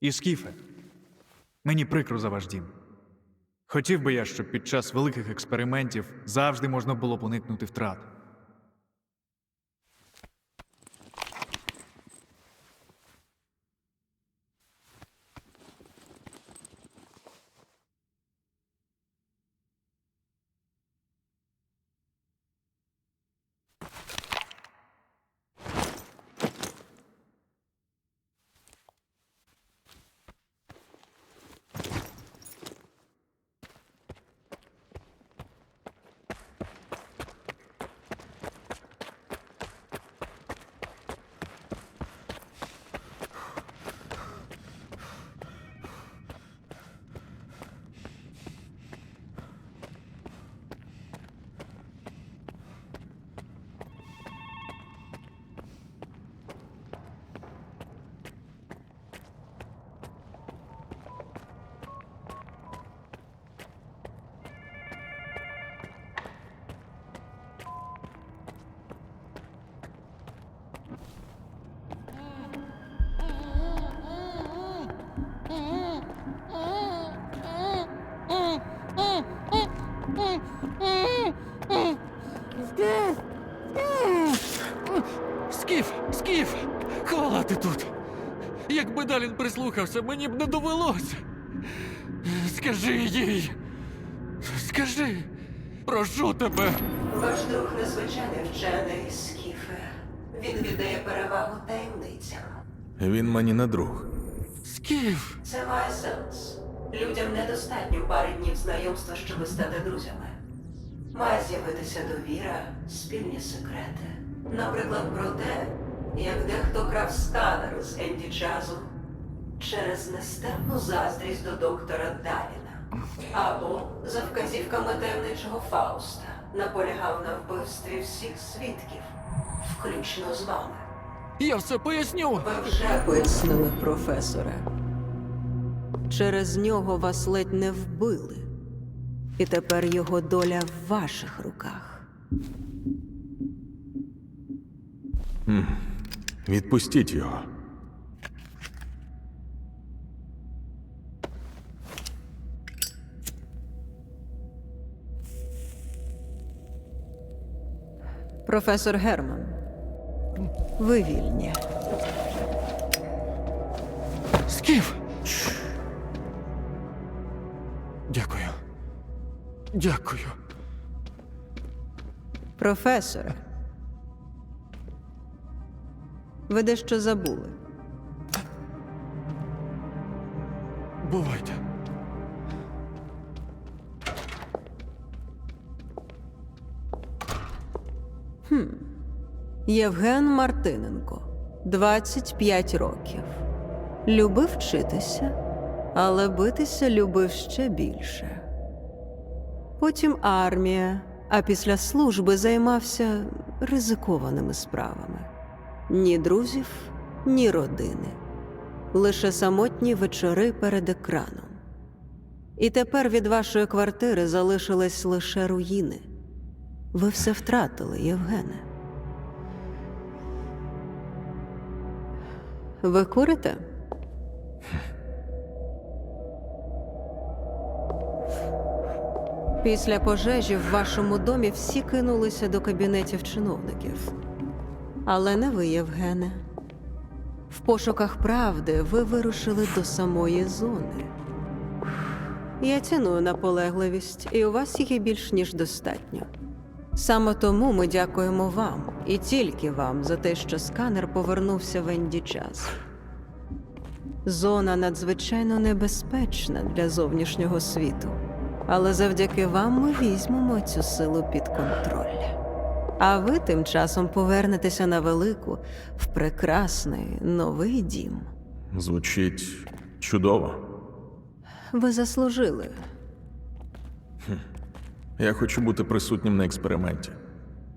І Скіфе, мені прикро за ваш дім. Хотів би я, щоб під час великих експериментів завжди можна було б уникнути втрат. Скіф, Скіф, хвала ти тут. Якби Далін прислухався, мені б не довелося. Скажи їй. Скажи, прошу тебе. Ваш друг незвичайний вчений Скіфе. Він віддає перевагу таємницям. Він мені не друг. Скіф. Це має сенс. Людям недостатньо пари днів знайомства, щоб стати друзями. Має з'явитися довіра, спільні секрети. Наприклад, про те, як дехто крав сканер з Енді Чазу через нестерпну заздрість до доктора Даліна. Або за вказівками таємничого Фауста наполягав на вбивстві всіх свідків, включно з вами. Я все поясню. Ви вже пояснили, професоре. Через нього вас ледь не вбили. І тепер його доля в ваших руках. Відпустіть його. Професор Герман. Ви вільні. Скіф. Дякую. Дякую. Професоре. Ви дещо забули. Бувайте. Євген Мартиненко, 25 років. Любив вчитися, але битися любив ще більше. Потім армія, а після служби займався ризикованими справами. Ні друзів, ні родини. Лише самотні вечори перед екраном. І тепер від вашої квартири залишились лише руїни. Ви все втратили, Євгене. Ви курите? Після пожежі в вашому домі всі кинулися до кабінетів чиновників. Але не ви, Євгене. В пошуках правди ви вирушили до самої зони. Я ціную наполегливість, і у вас її більш ніж достатньо. Саме тому ми дякуємо вам і тільки вам за те, що сканер повернувся в Енді час. Зона надзвичайно небезпечна для зовнішнього світу, але завдяки вам ми візьмемо цю силу під контроль. А ви тим часом повернетеся на велику в прекрасний новий дім. Звучить чудово. Ви заслужили. Я хочу бути присутнім на експерименті.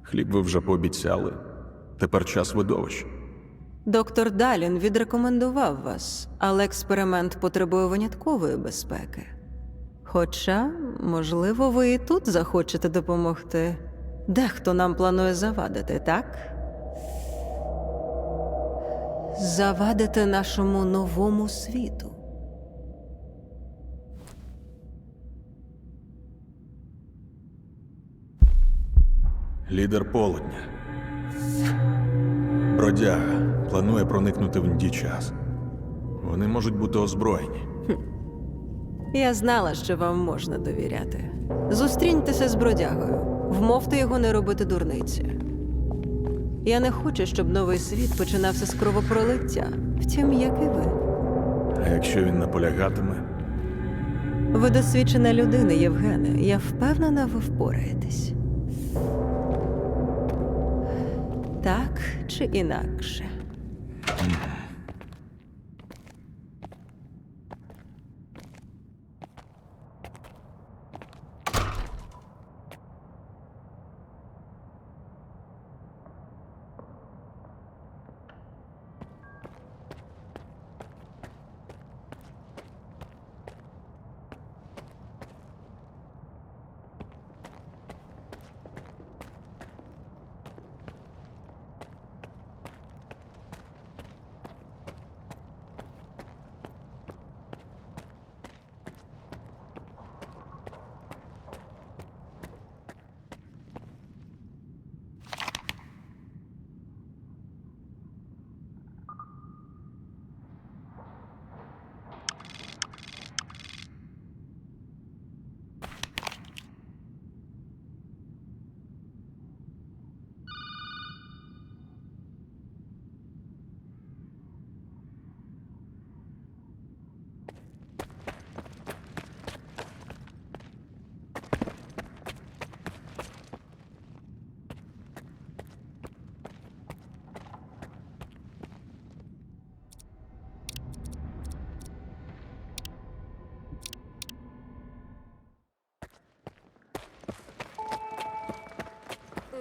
Хліб ви вже пообіцяли. Тепер час видовищ. Доктор Далін відрекомендував вас, але експеримент потребує виняткової безпеки. Хоча, можливо, ви і тут захочете допомогти. Дехто нам планує завадити, так? завадити нашому новому світу. Лідер полудня. Бродяга планує проникнути в ді час. Вони можуть бути озброєні. Я знала, що вам можна довіряти. Зустріньтеся з бродягою, вмовте його не робити дурниці. Я не хочу, щоб новий світ починався з кровопролиття, втім, як і ви. А якщо він наполягатиме, Ви досвідчена людина, Євгене. Я впевнена, ви впораєтесь. Так чи інакше.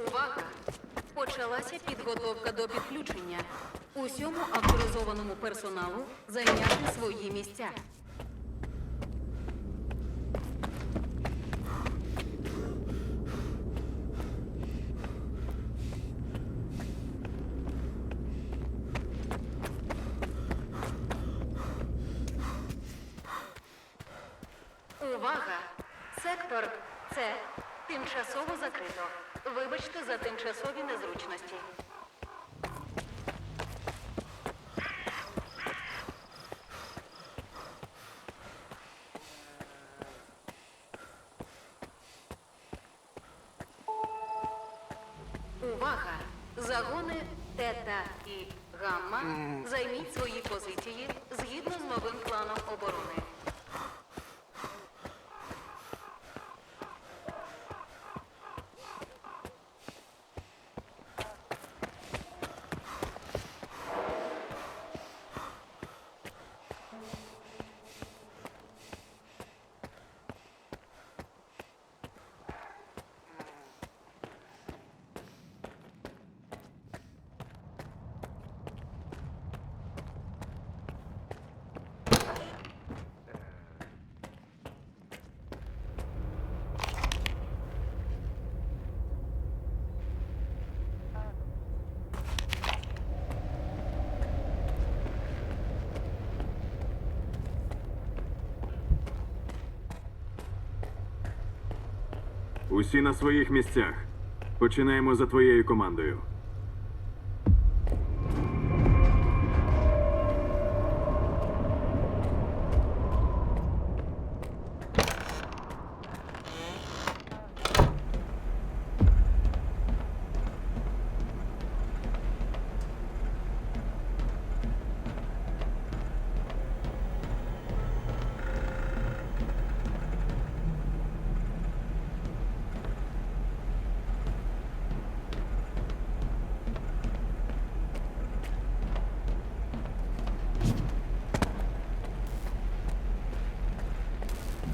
Увага! Почалася підготовка до підключення. Усьому авторизованому персоналу зайняти свої місця. Увага! Сектор С тимчасово закрито. Вибачте за тимчасові незручності. Усі на своїх місцях. Починаємо за твоєю командою.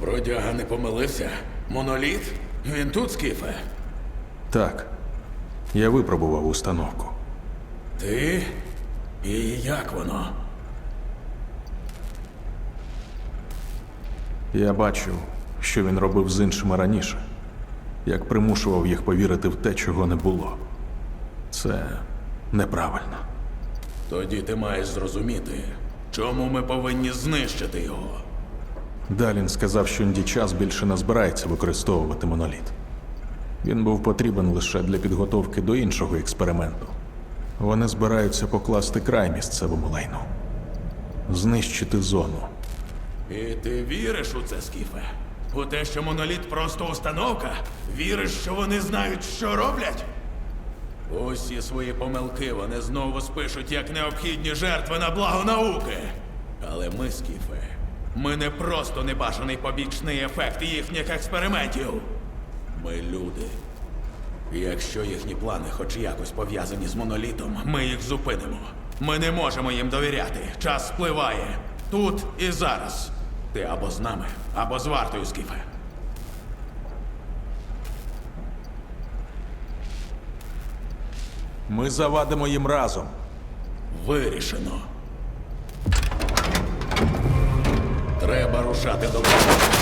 Бродяга не помилився? Моноліт? Він тут, Скіфе? так. Я випробував установку. Ти? І як воно? Я бачив, що він робив з іншими раніше, як примушував їх повірити в те, чого не було. Це неправильно. Тоді ти маєш зрозуміти, чому ми повинні знищити його. Далін сказав, що час більше не збирається використовувати моноліт. Він був потрібен лише для підготовки до іншого експерименту. Вони збираються покласти край місцевому лайну, знищити зону. І ти віриш у це, Скіфе? У те, що моноліт просто установка? Віриш, що вони знають, що роблять? Усі свої помилки вони знову спишуть як необхідні жертви на благо науки. Але ми, Скіфе, ми не просто небажаний побічний ефект їхніх експериментів. Ми люди. І якщо їхні плани хоч якось пов'язані з монолітом, ми їх зупинимо. Ми не можемо їм довіряти. Час спливає. Тут і зараз. Ти або з нами, або з вартою, Скіфе. Ми завадимо їм разом. Вирішено. Рушати до.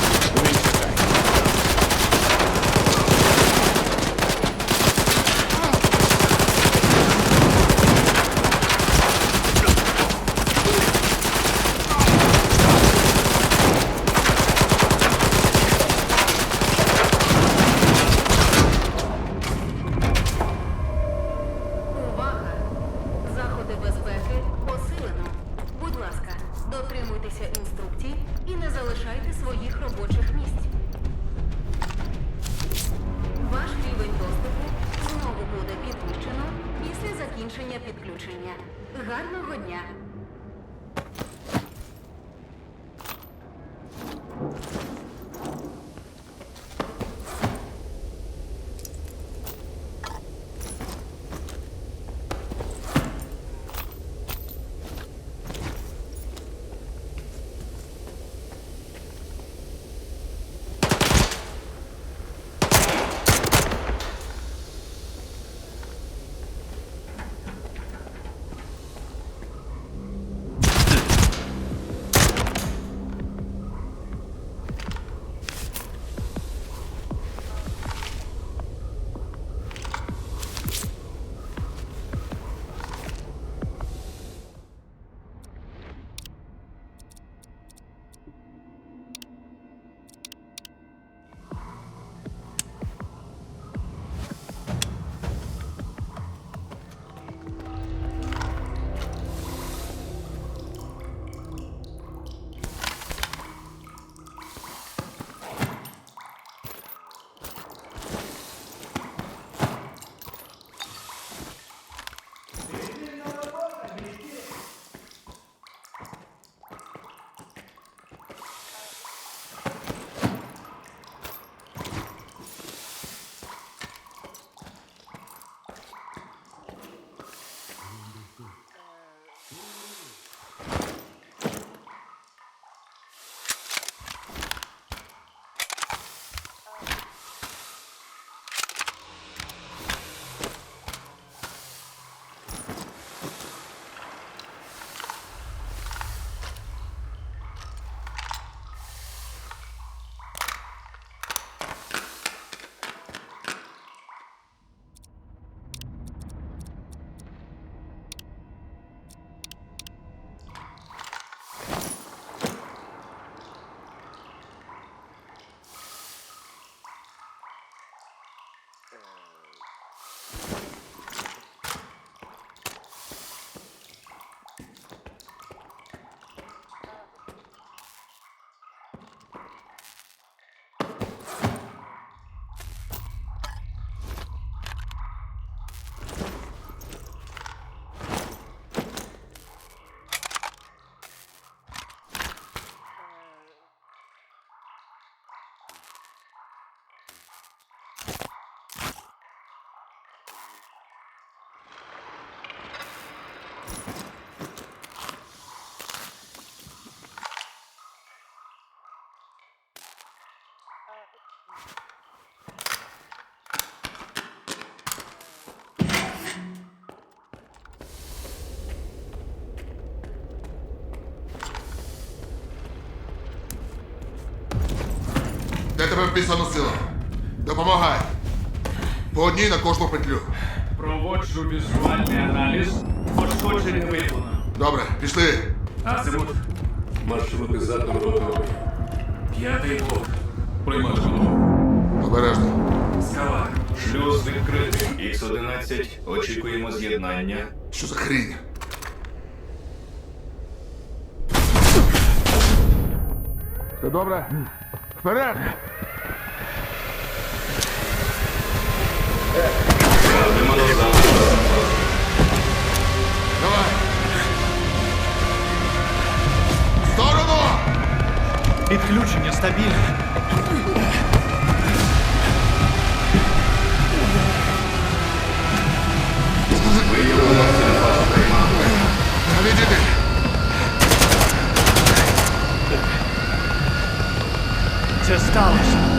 Тебе вписано сила? Допомагай. По одній на кожну петлю. Проводжу візуальний аналіз. Пошкоджень не виявлено. Добре, пішли. Азимут. Маршрутизатор готовий. П'ятий блок. Приймати голову. Обережно. Скала. Шлюз відкритий. Х-11. Очікуємо з'єднання. Що за хрінь? Все добре? Вперед! Давай! В Сторону! Підключення стабільне. Відійди! Це сталося.